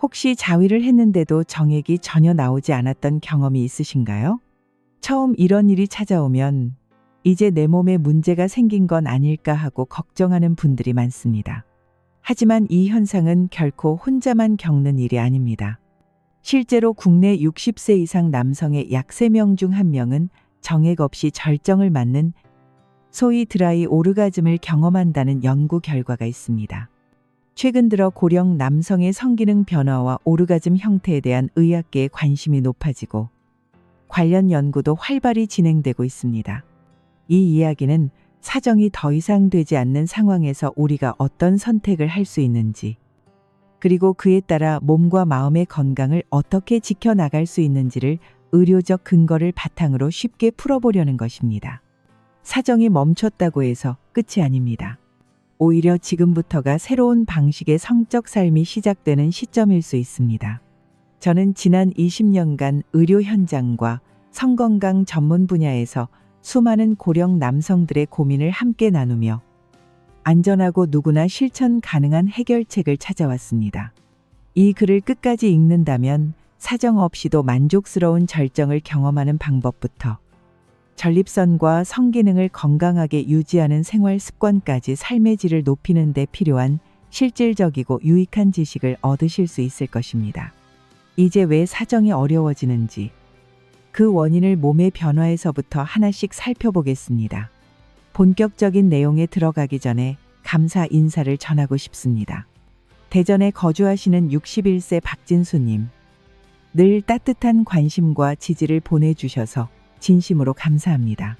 혹시 자위를 했는데도 정액이 전혀 나오지 않았던 경험이 있으신가요? 처음 이런 일이 찾아오면 이제 내 몸에 문제가 생긴 건 아닐까 하고 걱정하는 분들이 많습니다. 하지만 이 현상은 결코 혼자만 겪는 일이 아닙니다. 실제로 국내 60세 이상 남성의 약 3명 중 1명은 정액 없이 절정을 맞는 소위 드라이 오르가즘을 경험한다는 연구 결과가 있습니다. 최근 들어 고령 남성의 성기능 변화와 오르가즘 형태에 대한 의학계의 관심이 높아지고 관련 연구도 활발히 진행되고 있습니다. 이 이야기는 사정이 더 이상 되지 않는 상황에서 우리가 어떤 선택을 할 수 있는지, 그리고 그에 따라 몸과 마음의 건강을 어떻게 지켜나갈 수 있는지를 의료적 근거를 바탕으로 쉽게 풀어보려는 것입니다. 사정이 멈췄다고 해서 끝이 아닙니다. 오히려 지금부터가 새로운 방식의 성적 삶이 시작되는 시점일 수 있습니다. 저는 지난 20년간 의료 현장과 성건강 전문 분야에서 수많은 고령 남성들의 고민을 함께 나누며 안전하고 누구나 실천 가능한 해결책을 찾아왔습니다. 이 글을 끝까지 읽는다면 사정 없이도 만족스러운 절정을 경험하는 방법부터 전립선과 성기능을 건강하게 유지하는 생활 습관까지 삶의 질을 높이는 데 필요한 실질적이고 유익한 지식을 얻으실 수 있을 것입니다. 이제 왜 사정이 어려워지는지 그 원인을 몸의 변화에서부터 하나씩 살펴보겠습니다. 본격적인 내용에 들어가기 전에 감사 인사를 전하고 싶습니다. 대전에 거주하시는 61세 박진수님. 늘 따뜻한 관심과 지지를 보내주셔서 진심으로 감사합니다.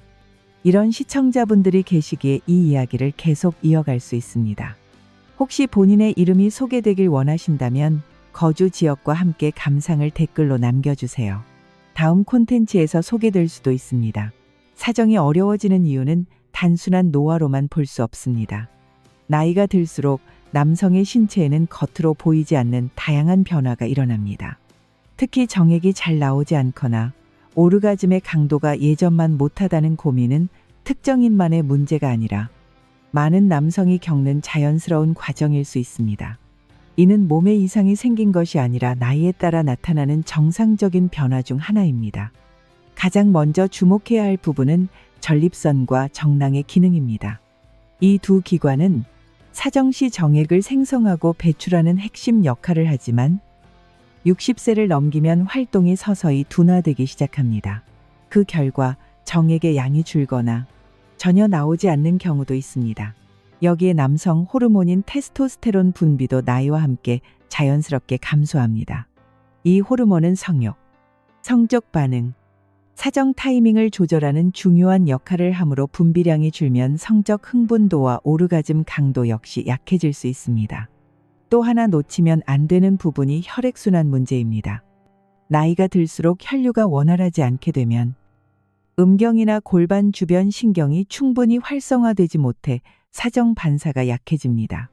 이런 시청자분들이 계시기에 이 이야기를 계속 이어갈 수 있습니다. 혹시 본인의 이름이 소개되길 원하신다면 거주 지역과 함께 감상을 댓글로 남겨주세요. 다음 콘텐츠에서 소개될 수도 있습니다. 사정이 어려워지는 이유는 단순한 노화로만 볼 수 없습니다. 나이가 들수록 남성의 신체에는 겉으로 보이지 않는 다양한 변화가 일어납니다. 특히 정액이 잘 나오지 않거나 오르가즘의 강도가 예전만 못하다는 고민은 특정인만의 문제가 아니라 많은 남성이 겪는 자연스러운 과정일 수 있습니다. 이는 몸에 이상이 생긴 것이 아니라 나이에 따라 나타나는 정상적인 변화 중 하나입니다. 가장 먼저 주목해야 할 부분은 전립선과 정낭의 기능입니다. 이 두 기관은 사정시 정액을 생성하고 배출하는 핵심 역할을 하지만 60세를 넘기면 활동이 서서히 둔화되기 시작합니다. 그 결과 정액의 양이 줄거나 전혀 나오지 않는 경우도 있습니다. 여기에 남성 호르몬인 테스토스테론 분비도 나이와 함께 자연스럽게 감소합니다. 이 호르몬은 성욕, 성적 반응, 사정 타이밍을 조절하는 중요한 역할을 하므로 분비량이 줄면 성적 흥분도와 오르가즘 강도 역시 약해질 수 있습니다. 또 하나 놓치면 안 되는 부분이 혈액순환 문제입니다. 나이가 들수록 혈류가 원활하지 않게 되면 음경이나 골반 주변 신경이 충분히 활성화되지 못해 사정 반사가 약해집니다.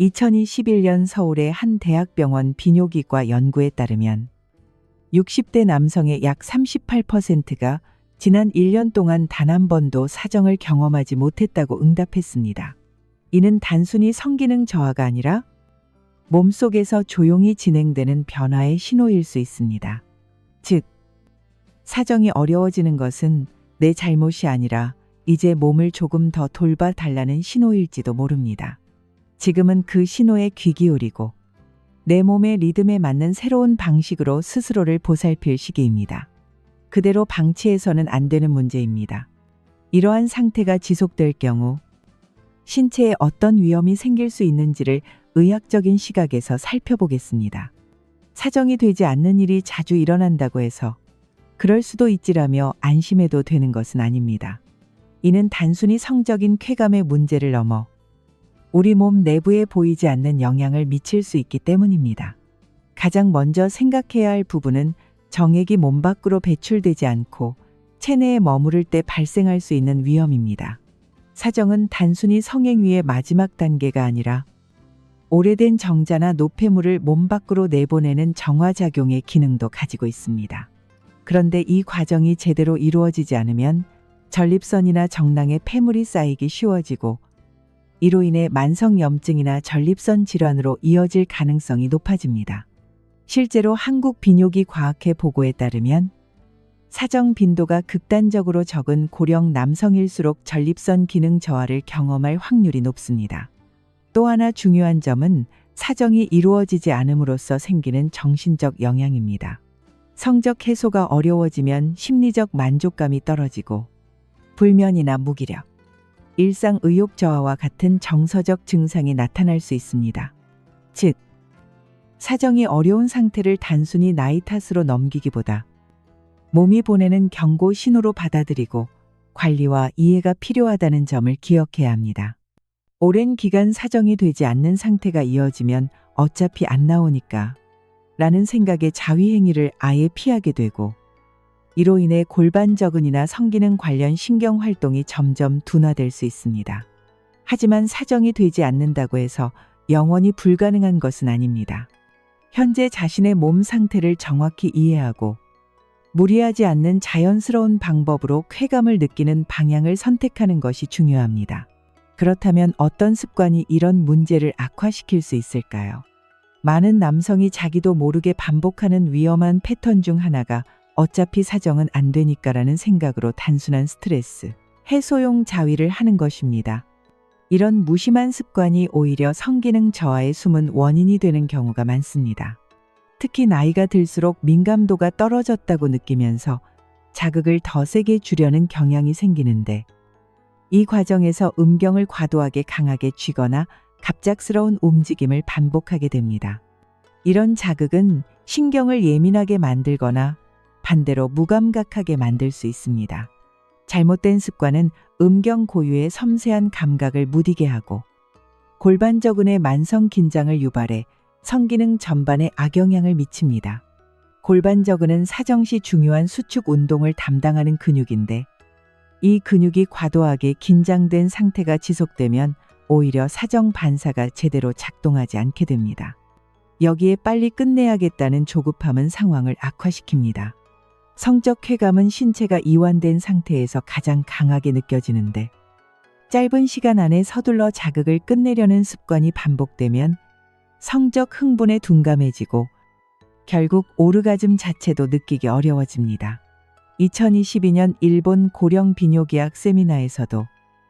2021년 서울의 한 대학병원 비뇨기과 연구에 따르면 60대 남성의 약 38%가 지난 1년 동안 단 한 번도 사정을 경험하지 못했다고 응답했습니다. 이는 단순히 성기능 저하가 아니라 몸속에서 조용히 진행되는 변화의 신호일 수 있습니다. 즉, 사정이 어려워지는 것은 내 잘못이 아니라 이제 몸을 조금 더 돌봐 달라는 신호일지도 모릅니다. 지금은 그 신호에 귀 기울이고 내 몸의 리듬에 맞는 새로운 방식으로 스스로를 보살필 시기입니다. 그대로 방치해서는 안 되는 문제입니다. 이러한 상태가 지속될 경우 신체에 어떤 위험이 생길 수 있는지를 의학적인 시각에서 살펴보겠습니다. 사정이 되지 않는 일이 자주 일어난다고 해서 그럴 수도 있지라며 안심해도 되는 것은 아닙니다. 이는 단순히 성적인 쾌감의 문제를 넘어 우리 몸 내부에 보이지 않는 영향을 미칠 수 있기 때문입니다. 가장 먼저 생각해야 할 부분은 정액이 몸 밖으로 배출되지 않고 체내에 머무를 때 발생할 수 있는 위험입니다. 사정은 단순히 성행위의 마지막 단계가 아니라 오래된 정자나 노폐물을 몸 밖으로 내보내는 정화작용의 기능도 가지고 있습니다. 그런데 이 과정이 제대로 이루어지지 않으면 전립선이나 정낭에 폐물이 쌓이기 쉬워지고 이로 인해 만성염증이나 전립선 질환으로 이어질 가능성이 높아집니다. 실제로 한국 비뇨기 과학회 보고에 따르면 사정 빈도가 극단적으로 적은 고령 남성일수록 전립선 기능 저하를 경험할 확률이 높습니다. 또 하나 중요한 점은 사정이 이루어지지 않음으로써 생기는 정신적 영향입니다. 성적 해소가 어려워지면 심리적 만족감이 떨어지고 불면이나 무기력, 일상 의욕 저하와 같은 정서적 증상이 나타날 수 있습니다. 즉, 사정이 어려운 상태를 단순히 나이 탓으로 넘기기보다 몸이 보내는 경고 신호로 받아들이고 관리와 이해가 필요하다는 점을 기억해야 합니다. 오랜 기간 사정이 되지 않는 상태가 이어지면 어차피 안 나오니까 라는 생각에 자위행위를 아예 피하게 되고 이로 인해 골반 저근이나 성기능 관련 신경 활동이 점점 둔화될 수 있습니다. 하지만 사정이 되지 않는다고 해서 영원히 불가능한 것은 아닙니다. 현재 자신의 몸 상태를 정확히 이해하고 무리하지 않는 자연스러운 방법으로 쾌감을 느끼는 방향을 선택하는 것이 중요합니다. 그렇다면 어떤 습관이 이런 문제를 악화시킬 수 있을까요? 많은 남성이 자기도 모르게 반복하는 위험한 패턴 중 하나가 어차피 사정은 안 되니까라는 생각으로 단순한 스트레스, 해소용 자위를 하는 것입니다. 이런 무심한 습관이 오히려 성기능 저하의 숨은 원인이 되는 경우가 많습니다. 특히 나이가 들수록 민감도가 떨어졌다고 느끼면서 자극을 더 세게 주려는 경향이 생기는데 이 과정에서 음경을 과도하게 강하게 쥐거나 갑작스러운 움직임을 반복하게 됩니다. 이런 자극은 신경을 예민하게 만들거나 반대로 무감각하게 만들 수 있습니다. 잘못된 습관은 음경 고유의 섬세한 감각을 무디게 하고 골반저근의 만성 긴장을 유발해 성기능 전반에 악영향을 미칩니다. 골반저근은 사정시 중요한 수축 운동을 담당하는 근육인데 이 근육이 과도하게 긴장된 상태가 지속되면 오히려 사정 반사가 제대로 작동하지 않게 됩니다. 여기에 빨리 끝내야겠다는 조급함은 상황을 악화시킵니다. 성적 쾌감은 신체가 이완된 상태에서 가장 강하게 느껴지는데 짧은 시간 안에 서둘러 자극을 끝내려는 습관이 반복되면 성적 흥분에 둔감해지고 결국 오르가즘 자체도 느끼기 어려워집니다. 2022년 일본 고령 비뇨기학 세미나에서도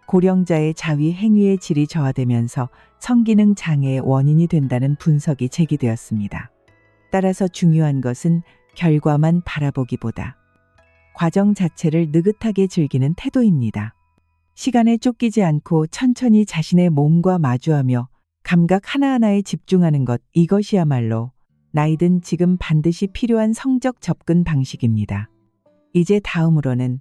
고령자의 자위 행위의 질이 저하되면서 성기능 장애의 원인이 된다는 분석이 제기되었습니다. 따라서 중요한 것은 결과만 바라보기보다 과정 자체를 느긋하게 즐기는 태도입니다. 시간에 쫓기지 않고 천천히 자신의 몸과 마주하며 감각 하나하나에 집중하는 것 이것이야말로 나이든 지금 반드시 필요한 성적 접근 방식입니다. 이제 다음으로는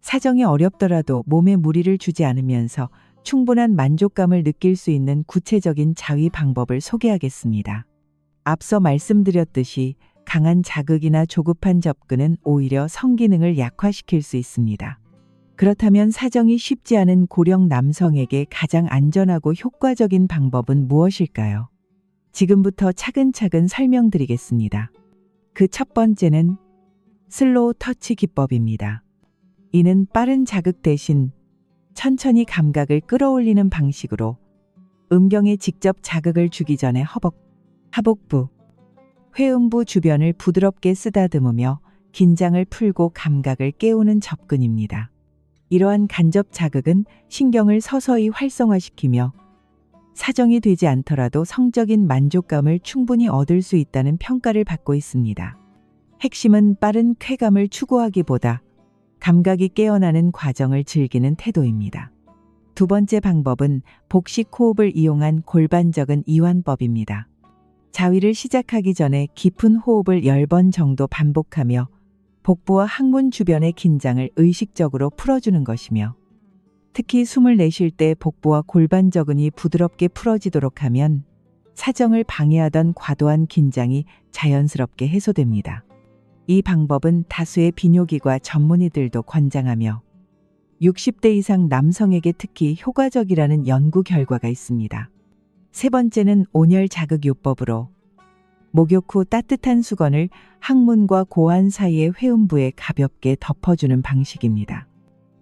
사정이 어렵더라도 몸에 무리를 주지 않으면서 충분한 만족감을 느낄 수 있는 구체적인 자위 방법을 소개하겠습니다. 앞서 말씀드렸듯이 강한 자극이나 조급한 접근은 오히려 성기능을 약화시킬 수 있습니다. 그렇다면 사정이 쉽지 않은 고령 남성에게 가장 안전하고 효과적인 방법은 무엇일까요? 지금부터 차근차근 설명드리겠습니다. 그 첫 번째는 슬로우 터치 기법입니다. 이는 빠른 자극 대신 천천히 감각을 끌어올리는 방식으로 음경에 직접 자극을 주기 전에 허벅, 하복부, 회음부 주변을 부드럽게 쓰다듬으며 긴장을 풀고 감각을 깨우는 접근입니다. 이러한 간접 자극은 신경을 서서히 활성화시키며 사정이 되지 않더라도 성적인 만족감을 충분히 얻을 수 있다는 평가를 받고 있습니다. 핵심은 빠른 쾌감을 추구하기보다 감각이 깨어나는 과정을 즐기는 태도입니다. 두 번째 방법은 복식 호흡을 이용한 골반적인 이완법입니다. 자위를 시작하기 전에 깊은 호흡을 10번 정도 반복하며 복부와 항문 주변의 긴장을 의식적으로 풀어주는 것이며 특히 숨을 내쉴 때 복부와 골반 저근이 부드럽게 풀어지도록 하면 사정을 방해하던 과도한 긴장이 자연스럽게 해소됩니다. 이 방법은 다수의 비뇨기과 전문의들도 권장하며 60대 이상 남성에게 특히 효과적이라는 연구 결과가 있습니다. 세 번째는 온열 자극 요법으로 목욕 후 따뜻한 수건을 항문과 고환 사이의 회음부에 가볍게 덮어주는 방식입니다.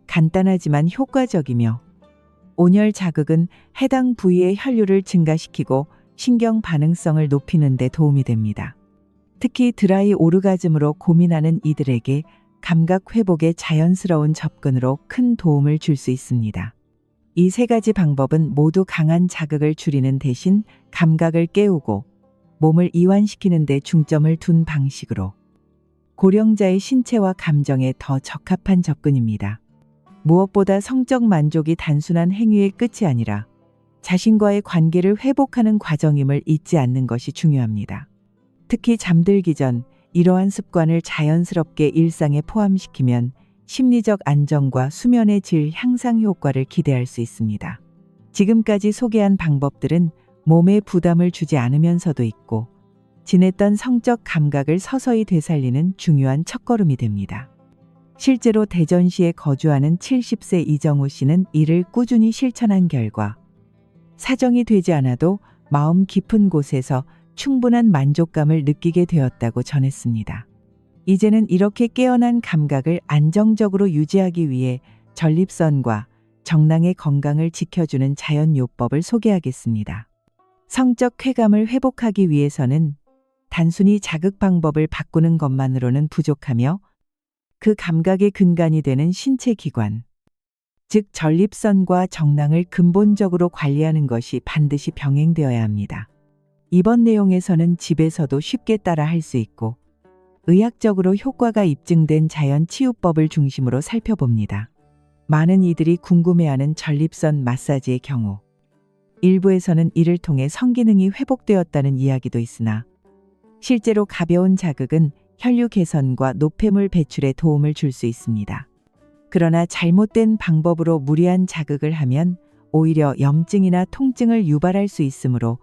간단하지만 효과적이며 온열 자극은 해당 부위의 혈류를 증가시키고 신경 반응성을 높이는 데 도움이 됩니다. 특히 드라이 오르가즘으로 고민하는 이들에게 감각 회복의 자연스러운 접근으로 큰 도움을 줄 수 있습니다. 이 세 가지 방법은 모두 강한 자극을 줄이는 대신 감각을 깨우고 몸을 이완시키는 데 중점을 둔 방식으로 고령자의 신체와 감정에 더 적합한 접근입니다. 무엇보다 성적 만족이 단순한 행위의 끝이 아니라 자신과의 관계를 회복하는 과정임을 잊지 않는 것이 중요합니다. 특히 잠들기 전 이러한 습관을 자연스럽게 일상에 포함시키면 심리적 안정과 수면의 질 향상 효과를 기대할 수 있습니다. 지금까지 소개한 방법들은 몸에 부담을 주지 않으면서도 있고 지냈던 성적 감각을 서서히 되살리는 중요한 첫걸음이 됩니다. 실제로 대전시에 거주하는 70세 이정우 씨는 이를 꾸준히 실천한 결과 사정이 되지 않아도 마음 깊은 곳에서 충분한 만족감을 느끼게 되었다고 전했습니다. 이제는 이렇게 깨어난 감각을 안정적으로 유지하기 위해 전립선과 정낭의 건강을 지켜주는 자연요법을 소개하겠습니다. 성적 쾌감을 회복하기 위해서는 단순히 자극 방법을 바꾸는 것만으로는 부족하며 그 감각의 근간이 되는 신체 기관, 즉 전립선과 정낭을 근본적으로 관리하는 것이 반드시 병행되어야 합니다. 이번 내용에서는 집에서도 쉽게 따라 할 수 있고 의학적으로 효과가 입증된 자연 치유법을 중심으로 살펴봅니다. 많은 이들이 궁금해하는 전립선 마사지의 경우 일부에서는 이를 통해 성기능이 회복되었다는 이야기도 있으나 실제로 가벼운 자극은 혈류 개선과 노폐물 배출에 도움을 줄 수 있습니다. 그러나 잘못된 방법으로 무리한 자극을 하면 오히려 염증이나 통증을 유발할 수 있으므로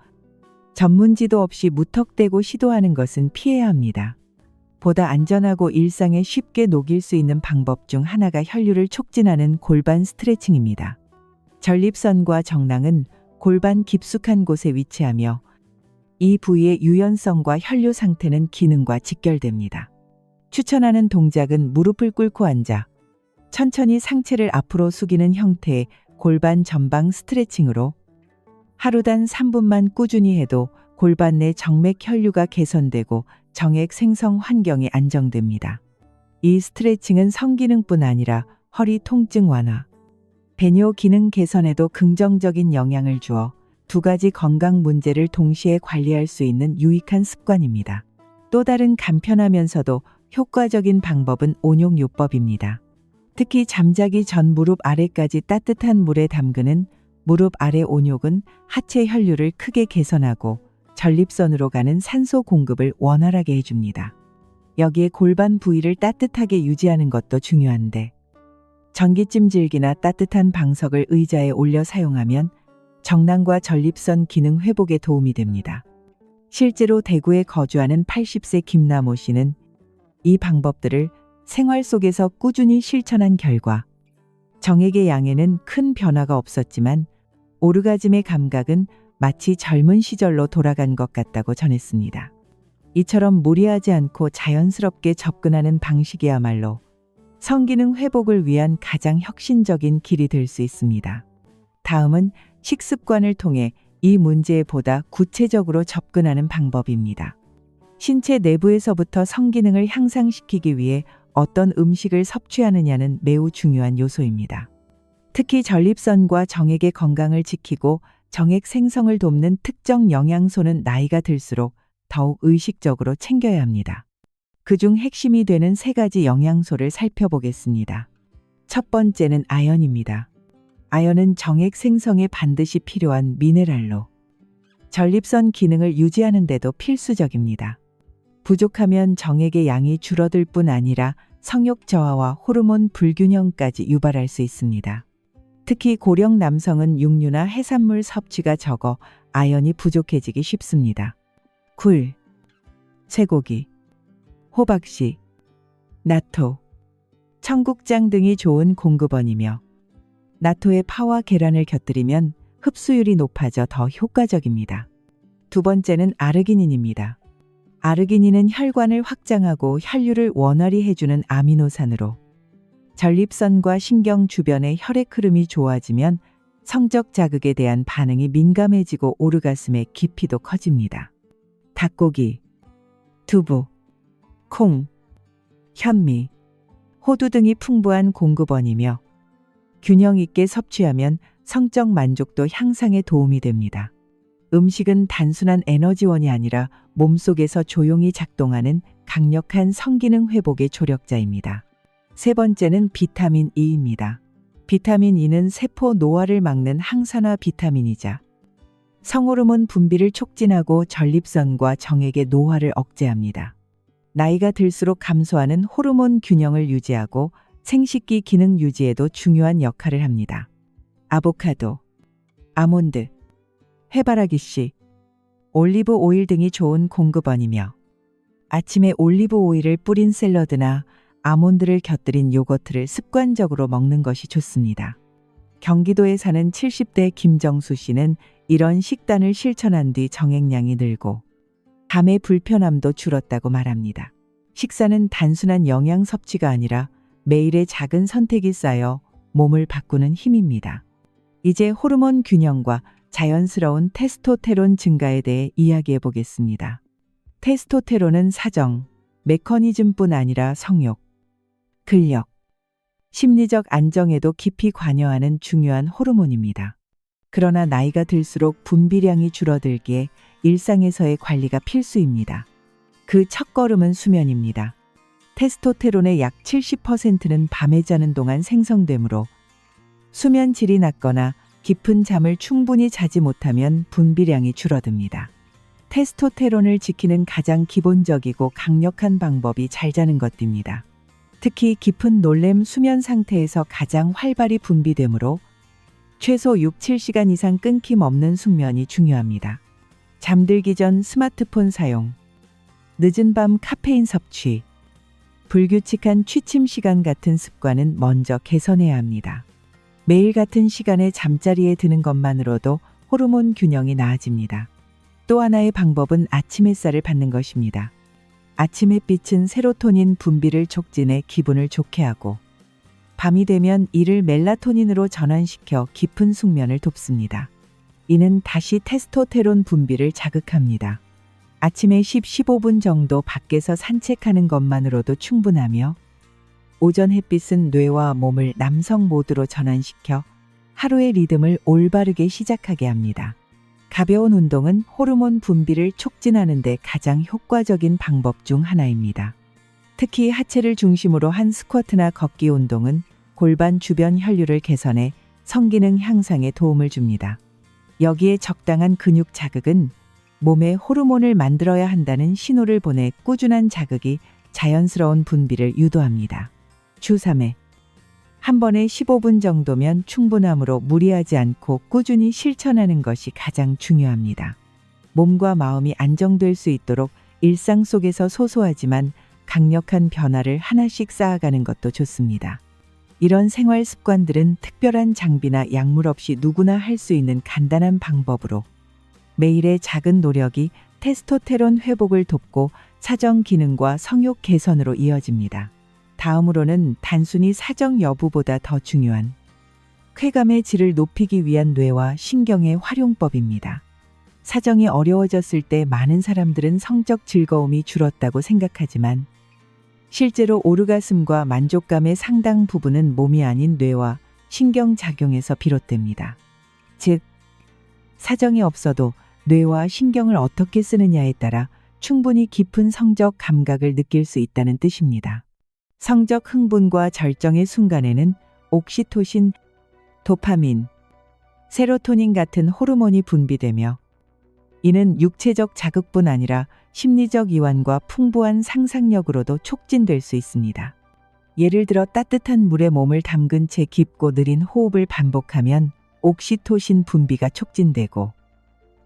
전문 지도 없이 무턱대고 시도하는 것은 피해야 합니다. 보다 안전하고 일상에 쉽게 녹일 수 있는 방법 중 하나가 혈류를 촉진하는 골반 스트레칭입니다. 전립선과 정낭은 골반 깊숙한 곳에 위치하며 이 부위의 유연성과 혈류 상태는 기능과 직결됩니다. 추천하는 동작은 무릎을 꿇고 앉아 천천히 상체를 앞으로 숙이는 형태의 골반 전방 스트레칭으로 하루 단 3분만 꾸준히 해도 골반 내 정맥 혈류가 개선되고 정액 생성 환경이 안정됩니다. 이 스트레칭은 성기능뿐 아니라 허리 통증 완화, 배뇨 기능 개선에도 긍정적인 영향을 주어 두 가지 건강 문제를 동시에 관리할 수 있는 유익한 습관입니다. 또 다른 간편하면서도 효과적인 방법은 온용요법입니다. 특히 잠자기 전 무릎 아래까지 따뜻한 물에 담그는 무릎 아래 온욕은 하체 혈류를 크게 개선하고 전립선으로 가는 산소 공급을 원활하게 해줍니다. 여기에 골반 부위를 따뜻하게 유지하는 것도 중요한데 전기찜질기나 따뜻한 방석을 의자에 올려 사용하면 정낭과 전립선 기능 회복에 도움이 됩니다. 실제로 대구에 거주하는 80세 김남호 씨는 이 방법들을 생활 속에서 꾸준히 실천한 결과 정액의 양에는 큰 변화가 없었지만 오르가즘의 감각은 마치 젊은 시절로 돌아간 것 같다고 전했습니다. 이처럼 무리하지 않고 자연스럽게 접근하는 방식이야말로 성기능 회복을 위한 가장 혁신적인 길이 될 수 있습니다. 다음은 식습관을 통해 이 문제에 보다 구체적으로 접근하는 방법입니다. 신체 내부에서부터 성기능을 향상시키기 위해 어떤 음식을 섭취하느냐는 매우 중요한 요소입니다. 특히 전립선과 정액의 건강을 지키고 정액 생성을 돕는 특정 영양소는 나이가 들수록 더욱 의식적으로 챙겨야 합니다. 그중 핵심이 되는 세 가지 영양소를 살펴보겠습니다. 첫 번째는 아연입니다. 아연은 정액 생성에 반드시 필요한 미네랄로 전립선 기능을 유지하는 데도 필수적입니다. 부족하면 정액의 양이 줄어들 뿐 아니라 성욕 저하와 호르몬 불균형까지 유발할 수 있습니다. 특히 고령 남성은 육류나 해산물 섭취가 적어 아연이 부족해지기 쉽습니다. 굴, 쇠고기, 호박씨, 나토, 청국장 등이 좋은 공급원이며 나토에 파와 계란을 곁들이면 흡수율이 높아져 더 효과적입니다. 두 번째는 아르기닌입니다. 아르기닌은 혈관을 확장하고 혈류를 원활히 해주는 아미노산으로 전립선과 신경 주변의 혈액 흐름이 좋아지면 성적 자극에 대한 반응이 민감해지고 오르가슴의 깊이도 커집니다. 닭고기, 두부, 콩, 현미, 호두 등이 풍부한 공급원이며 균형 있게 섭취하면 성적 만족도 향상에 도움이 됩니다. 음식은 단순한 에너지원이 아니라 몸속에서 조용히 작동하는 강력한 성기능 회복의 조력자입니다. 세 번째는 비타민 E입니다. 비타민 E는 세포 노화를 막는 항산화 비타민이자 성호르몬 분비를 촉진하고 전립선과 정액의 노화를 억제합니다. 나이가 들수록 감소하는 호르몬 균형을 유지하고 생식기 기능 유지에도 중요한 역할을 합니다. 아보카도, 아몬드, 해바라기 씨, 올리브 오일 등이 좋은 공급원이며 아침에 올리브 오일을 뿌린 샐러드나 아몬드를 곁들인 요거트를 습관적으로 먹는 것이 좋습니다. 경기도에 사는 70대 김정수 씨는 이런 식단을 실천한 뒤 정액량이 늘고 감의 불편함도 줄었다고 말합니다. 식사는 단순한 영양 섭취가 아니라 매일의 작은 선택이 쌓여 몸을 바꾸는 힘입니다. 이제 호르몬 균형과 자연스러운 테스토테론 증가에 대해 이야기해 보겠습니다. 테스토테론은 사정, 메커니즘뿐 아니라 성욕, 근력, 심리적 안정에도 깊이 관여하는 중요한 호르몬입니다. 그러나 나이가 들수록 분비량이 줄어들기에 일상에서의 관리가 필수입니다. 그 첫걸음은 수면입니다. 테스토테론의 약 70%는 밤에 자는 동안 생성되므로 수면 질이 낮거나 깊은 잠을 충분히 자지 못하면 분비량이 줄어듭니다. 테스토테론을 지키는 가장 기본적이고 강력한 방법이 잘 자는 것입니다. 특히 깊은 놀램 수면 상태에서 가장 활발히 분비되므로 최소 6, 7시간 이상 끊김 없는 숙면이 중요합니다. 잠들기 전 스마트폰 사용, 늦은 밤 카페인 섭취, 불규칙한 취침 시간 같은 습관은 먼저 개선해야 합니다. 매일 같은 시간에 잠자리에 드는 것만으로도 호르몬 균형이 나아집니다. 또 하나의 방법은 아침 햇살을 받는 것입니다. 아침 햇빛은 세로토닌 분비를 촉진해 기분을 좋게 하고 밤이 되면 이를 멜라토닌으로 전환시켜 깊은 숙면을 돕습니다. 이는 다시 테스토테론 분비를 자극합니다. 아침에 10, 15분 정도 밖에서 산책하는 것만으로도 충분하며 오전 햇빛은 뇌와 몸을 남성 모드로 전환시켜 하루의 리듬을 올바르게 시작하게 합니다. 가벼운 운동은 호르몬 분비를 촉진하는 데 가장 효과적인 방법 중 하나입니다. 특히 하체를 중심으로 한 스쿼트나 걷기 운동은 골반 주변 혈류를 개선해 성기능 향상에 도움을 줍니다. 여기에 적당한 근육 자극은 몸에 호르몬을 만들어야 한다는 신호를 보내 꾸준한 자극이 자연스러운 분비를 유도합니다. 주 3회. 한 번에 15분 정도면 충분하므로 무리하지 않고 꾸준히 실천하는 것이 가장 중요합니다. 몸과 마음이 안정될 수 있도록 일상 속에서 소소하지만 강력한 변화를 하나씩 쌓아가는 것도 좋습니다. 이런 생활 습관들은 특별한 장비나 약물 없이 누구나 할 수 있는 간단한 방법으로 매일의 작은 노력이 테스토테론 회복을 돕고 사정 기능과 성욕 개선으로 이어집니다. 다음으로는 단순히 사정 여부보다 더 중요한 쾌감의 질을 높이기 위한 뇌와 신경의 활용법입니다. 사정이 어려워졌을 때 많은 사람들은 성적 즐거움이 줄었다고 생각하지만 실제로 오르가슴과 만족감의 상당 부분은 몸이 아닌 뇌와 신경 작용에서 비롯됩니다. 즉, 사정이 없어도 뇌와 신경을 어떻게 쓰느냐에 따라 충분히 깊은 성적 감각을 느낄 수 있다는 뜻입니다. 성적 흥분과 절정의 순간에는 옥시토신, 도파민, 세로토닌 같은 호르몬이 분비되며 이는 육체적 자극뿐 아니라 심리적 이완과 풍부한 상상력으로도 촉진될 수 있습니다. 예를 들어 따뜻한 물에 몸을 담근 채 깊고 느린 호흡을 반복하면 옥시토신 분비가 촉진되고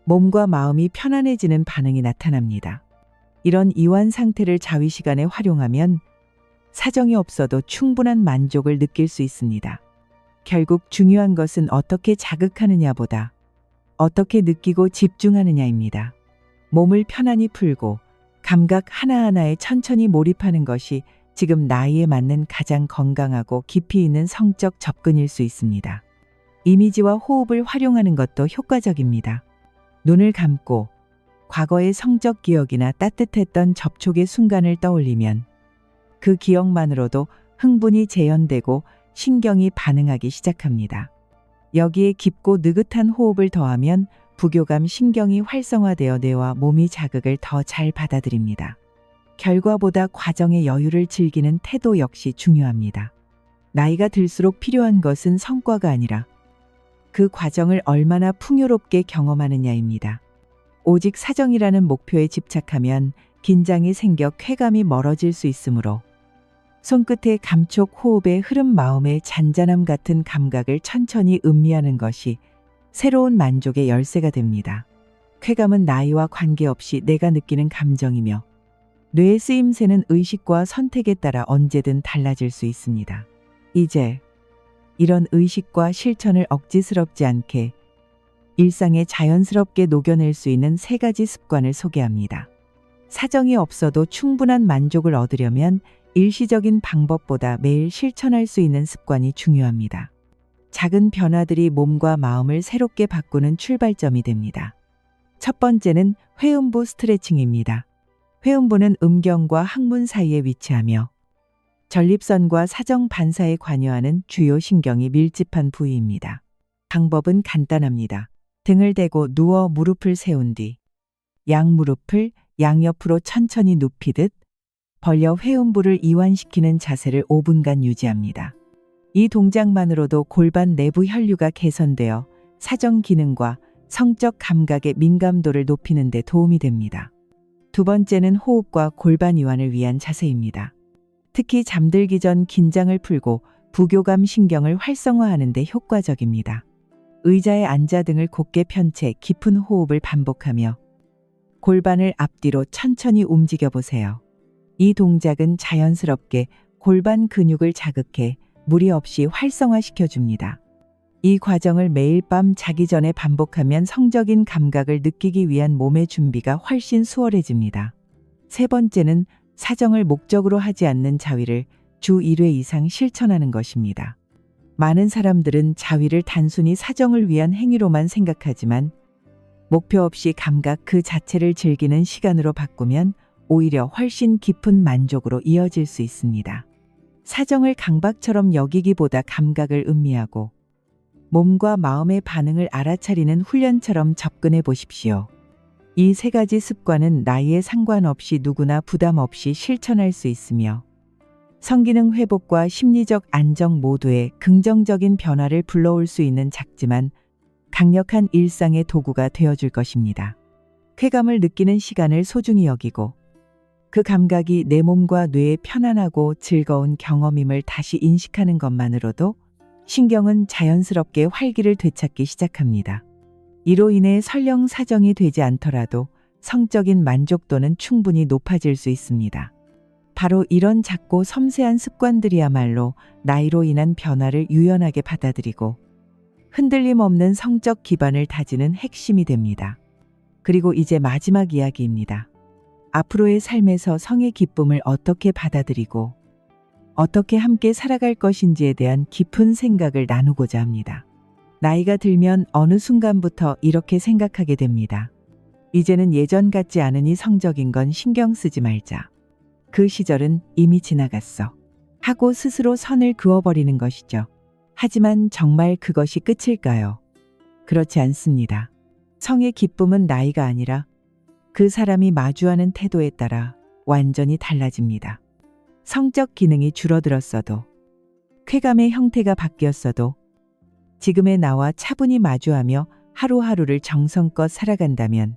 몸과 마음이 편안해지는 반응이 나타납니다. 이런 이완 상태를 자위 시간에 활용하면 사정이 없어도 충분한 만족을 느낄 수 있습니다. 결국 중요한 것은 어떻게 자극하느냐보다 어떻게 느끼고 집중하느냐입니다. 몸을 편안히 풀고 감각 하나하나에 천천히 몰입하는 것이 지금 나이에 맞는 가장 건강하고 깊이 있는 성적 접근일 수 있습니다. 이미지와 호흡을 활용하는 것도 효과적입니다. 눈을 감고 과거의 성적 기억이나 따뜻했던 접촉의 순간을 떠올리면 그 기억만으로도 흥분이 재현되고 신경이 반응하기 시작합니다. 여기에 깊고 느긋한 호흡을 더하면 부교감 신경이 활성화되어 뇌와 몸이 자극을 더 잘 받아들입니다. 결과보다 과정의 여유를 즐기는 태도 역시 중요합니다. 나이가 들수록 필요한 것은 성과가 아니라 그 과정을 얼마나 풍요롭게 경험하느냐입니다. 오직 사정이라는 목표에 집착하면 긴장이 생겨 쾌감이 멀어질 수 있으므로 손끝의 감촉 호흡의 흐름 마음의 잔잔함 같은 감각을 천천히 음미하는 것이 새로운 만족의 열쇠가 됩니다. 쾌감은 나이와 관계없이 내가 느끼는 감정이며 뇌의 쓰임새는 의식과 선택에 따라 언제든 달라질 수 있습니다. 이제 이런 의식과 실천을 억지스럽지 않게 일상에 자연스럽게 녹여낼 수 있는 세 가지 습관을 소개합니다. 사정이 없어도 충분한 만족을 얻으려면 일시적인 방법보다 매일 실천할 수 있는 습관이 중요합니다. 작은 변화들이 몸과 마음을 새롭게 바꾸는 출발점이 됩니다. 첫 번째는 회음부 스트레칭입니다. 회음부는 음경과 항문 사이에 위치하며 전립선과 사정 반사에 관여하는 주요 신경이 밀집한 부위입니다. 방법은 간단합니다. 등을 대고 누워 무릎을 세운 뒤 양무릎을 양옆으로 천천히 눕히듯 벌려 회음부를 이완시키는 자세를 5분간 유지합니다. 이 동작만으로도 골반 내부 혈류가 개선되어 사정 기능과 성적 감각의 민감도를 높이는 데 도움이 됩니다. 두 번째는 호흡과 골반 이완을 위한 자세입니다. 특히 잠들기 전 긴장을 풀고 부교감 신경을 활성화하는 데 효과적입니다. 의자에 앉아 등을 곧게 편 채 깊은 호흡을 반복하며 골반을 앞뒤로 천천히 움직여 보세요. 이 동작은 자연스럽게 골반 근육을 자극해 무리 없이 활성화시켜 줍니다. 이 과정을 매일 밤 자기 전에 반복하면 성적인 감각을 느끼기 위한 몸의 준비가 훨씬 수월해집니다. 세 번째는 사정을 목적으로 하지 않는 자위를 주 1회 이상 실천하는 것입니다. 많은 사람들은 자위를 단순히 사정을 위한 행위로만 생각하지만 목표 없이 감각 그 자체를 즐기는 시간으로 바꾸면 오히려 훨씬 깊은 만족으로 이어질 수 있습니다. 사정을 강박처럼 여기기보다 감각을 음미하고 몸과 마음의 반응을 알아차리는 훈련처럼 접근해 보십시오. 이 세 가지 습관은 나이에 상관없이 누구나 부담 없이 실천할 수 있으며 성기능 회복과 심리적 안정 모두에 긍정적인 변화를 불러올 수 있는 작지만 강력한 일상의 도구가 되어줄 것입니다. 쾌감을 느끼는 시간을 소중히 여기고 그 감각이 내 몸과 뇌의 편안하고 즐거운 경험임을 다시 인식하는 것만으로도 신경은 자연스럽게 활기를 되찾기 시작합니다. 이로 인해 설령 사정이 되지 않더라도 성적인 만족도는 충분히 높아질 수 있습니다. 바로 이런 작고 섬세한 습관들이야말로 나이로 인한 변화를 유연하게 받아들이고 흔들림 없는 성적 기반을 다지는 핵심이 됩니다. 그리고 이제 마지막 이야기입니다. 앞으로의 삶에서 성의 기쁨을 어떻게 받아들이고 어떻게 함께 살아갈 것인지에 대한 깊은 생각을 나누고자 합니다. 나이가 들면 어느 순간부터 이렇게 생각하게 됩니다. 이제는 예전 같지 않으니 성적인 건 신경 쓰지 말자. 그 시절은 이미 지나갔어. 하고 스스로 선을 그어버리는 것이죠. 하지만 정말 그것이 끝일까요? 그렇지 않습니다. 성의 기쁨은 나이가 아니라 그 사람이 마주하는 태도에 따라 완전히 달라집니다. 성적 기능이 줄어들었어도, 쾌감의 형태가 바뀌었어도, 지금의 나와 차분히 마주하며 하루하루를 정성껏 살아간다면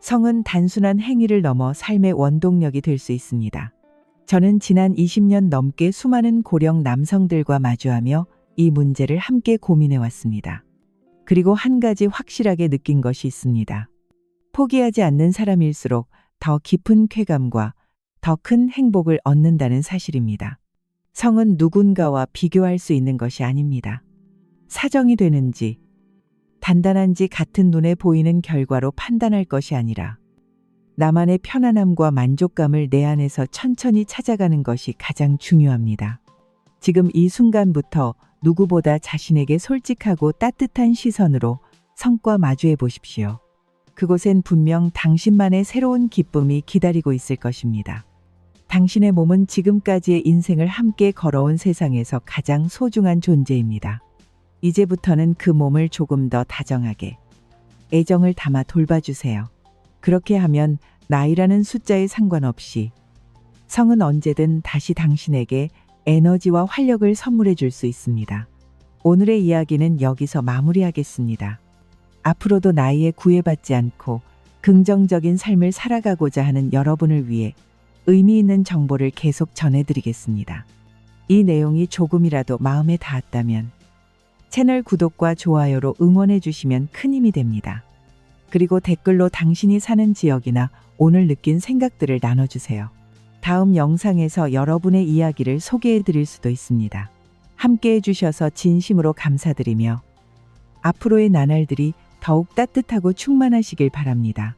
성은 단순한 행위를 넘어 삶의 원동력이 될 수 있습니다. 저는 지난 20년 넘게 수많은 고령 남성들과 마주하며 이 문제를 함께 고민해 왔습니다. 그리고 한 가지 확실하게 느낀 것이 있습니다. 포기하지 않는 사람일수록 더 깊은 쾌감과 더 큰 행복을 얻는다는 사실입니다. 성은 누군가와 비교할 수 있는 것이 아닙니다. 사정이 되는지, 단단한지 같은 눈에 보이는 결과로 판단할 것이 아니라 나만의 편안함과 만족감을 내 안에서 천천히 찾아가는 것이 가장 중요합니다. 지금 이 순간부터 누구보다 자신에게 솔직하고 따뜻한 시선으로 성과 마주해 보십시오. 그곳엔 분명 당신만의 새로운 기쁨이 기다리고 있을 것입니다. 당신의 몸은 지금까지의 인생을 함께 걸어온 세상에서 가장 소중한 존재입니다. 이제부터는 그 몸을 조금 더 다정하게 애정을 담아 돌봐주세요. 그렇게 하면 나이라는 숫자에 상관없이 성은 언제든 다시 당신에게 에너지와 활력을 선물해 줄 수 있습니다. 오늘의 이야기는 여기서 마무리하겠습니다. 앞으로도 나이에 구애받지 않고 긍정적인 삶을 살아가고자 하는 여러분을 위해 의미 있는 정보를 계속 전해드리겠습니다. 이 내용이 조금이라도 마음에 닿았다면 채널 구독과 좋아요로 응원해 주시면 큰 힘이 됩니다. 그리고 댓글로 당신이 사는 지역이나 오늘 느낀 생각들을 나눠주세요. 다음 영상에서 여러분의 이야기를 소개해 드릴 수도 있습니다. 함께 해주셔서 진심으로 감사드리며 앞으로의 나날들이 더욱 따뜻하고 충만하시길 바랍니다.